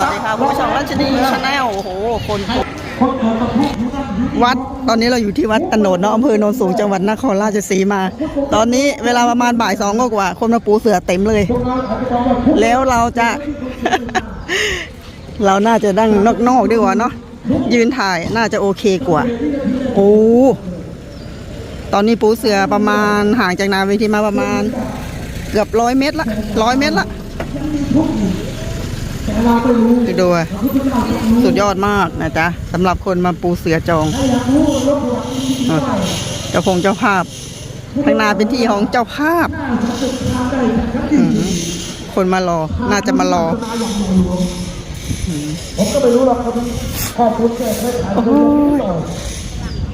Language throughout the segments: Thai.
สวัสดีค่ะคุณผู้ชมรัชนีชาแนลโอ้โหคนวัดตอนนี้เราอยู่ที่วัดตโนดเนาะอำเภอโนนสูงจังหวัดนครราชสีมา ตอนนี้เวลาประมาณบ่ายสองกว่าคนมาปูเสือเต็มเลย แล้วเราจะ เราน่าจะดั้งนอกๆดีกว่าเนาะยืนถ่ายน่าจะโอเคกว่า โอ้ตอนนี้ปูเสือประมาณห่างจากนาเวทีมาประมาณ เกือบร้อยเมตรละร้อยเมตรละ ไปดูอะสุดยอดมากนะจ๊ะสำหรับคนมาปูเสือจองอะเจ้าพงเจ้าภาพทางนาเป็นที่ของเจ้าภาพอืมคนมารอ น่าจะมารอผมก็ไม่รู้หรอกครับข้อมูลแค่แค่ขายโอ้ย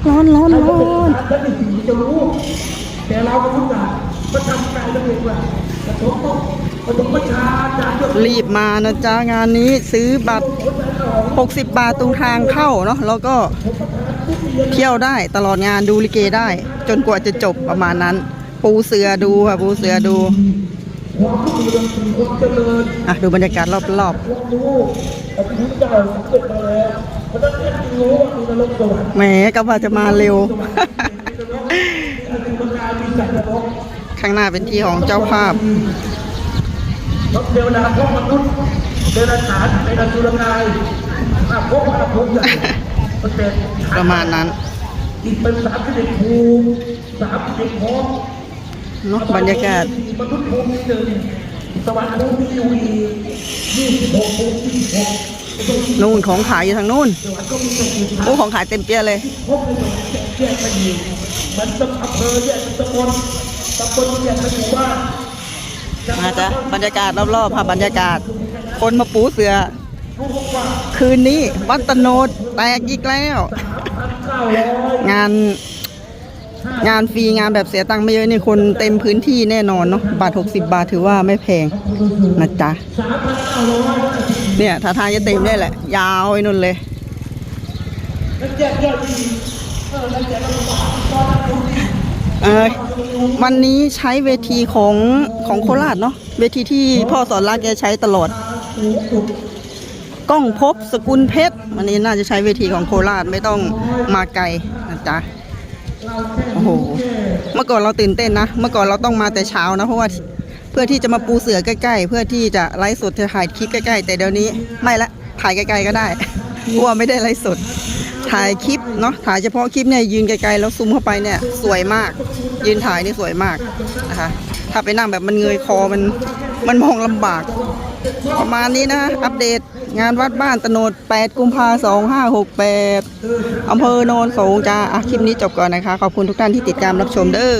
ร้อนร้อนร้อนแล้วในสิ่งที่จะรู้แต่เราก็รู้ว่าประจำใจแล้วเองว่าประสบต้องประสบประชาจากเรื่อง รีบมานะจ๊ะงานนี้ซื้อบัตร 60 บาทตรงทางเข้าเนาะแล้วก็เที่ยวได้ตลอดงานดูลิเกได้ จนกว่าจะจบประมาณนั้น ปูเสือดูค่ะปูเสือดูอะดูบรรยากาศรอบความรู้แต่ที่เจ้าสำเร็จมาแล้วเพราะฉะนั้นที่รู้ว่ามีนรกสวรรค์ๆแหมก็ว่าจะมาเร็ว มีประการมีสัตว์นรกข้างหน้าเป็นที่ของเจ้าภาพรถเทวดาพวกมนุษย์เดรัจฉานในอสุรกายอาภพอาภพใหญ่มันเป็นประมาณนั้น อีกเป็นสามสิบเอ็ดภูมิสามสิบเอ็ดพร้อมเนาะบรรยากาศมนุษย์ภูมิหนึ่งสวรรค์ภูมิอยู่อีกยี่สิบหกภูมิยี่สิบหกนู่นของขายอยู่ทางนู่นสวรรค์ก็มีแต่สิบโอ้ของขายเต็มเปี้ยเลยพบในสวรรค์แยกแยกไปอยู่มันต้องอำเภอแยกเป็นตำบล ตำบลแยกเป็นหมู่บ้านมาจ้ะบรรยากาศรอบๆค่ะบรรยากาศ คนมาปูเสือ คืนนี้วัดตะโนดแตกอีกแล้วเก้าร้อยงานงานฟรีงานแบบเสียตังค์ไม่เยอะนี่คนเต็มพื้นที่แน่นอนเนาะบาท60บาทถือว่าไม่แพงนะจ๊ะสามพันเก้าร้อยเนี่ยท่าทางจะเต็มได้แหละ ยาวไปนู่นเลยแล้วแยกยอดดีเออแล้วแยกแล้ วันนี้ใช้เวทีของของโคราชเนาะเวทีที่พ่อสอนรักแกใช้ตลอดสูงสุดก้องพบสกุลเพชรวันนี้น่าจะใช้เวทีของโคราชไม่ต้องมาไกลนะจ๊ะโอ้โหเมื่อก่อนเราตื่นเต้นนะ เมื่อก่อนเราต้องมาแต่เช้านะเพราะว่าเพื่อที่จะมาปูเสือใกล้ๆ เพื่อที่จะไลฟ์สดจะถ่ายคลิปใกล้ๆ แต่เดี๋ยวนี้ไม่ละถ่ายไกลๆก็ได้เพราะว่าไม่ได้ไลฟ์สดถ่ายคลิป เนาะถ่ายเฉพาะคลิปเนี่ยยืนไกลๆแล้วซูมเข้าไปเนี่ยสวยมาก ยืนถ่ายนี่สวยมากนะคะถ้าไปนั่งแบบมันเงยคอมันมันมองลำบาก ประมาณนี้นะอัปเดตงานวัดบ้านตโนด 8 กุมภาสองห้าหกแปดอำเภอโนนสูงจ้าคลิปนี้จบก่อนนะคะ ขอบคุณทุกท่านที่ติดตามรับชมเด้อ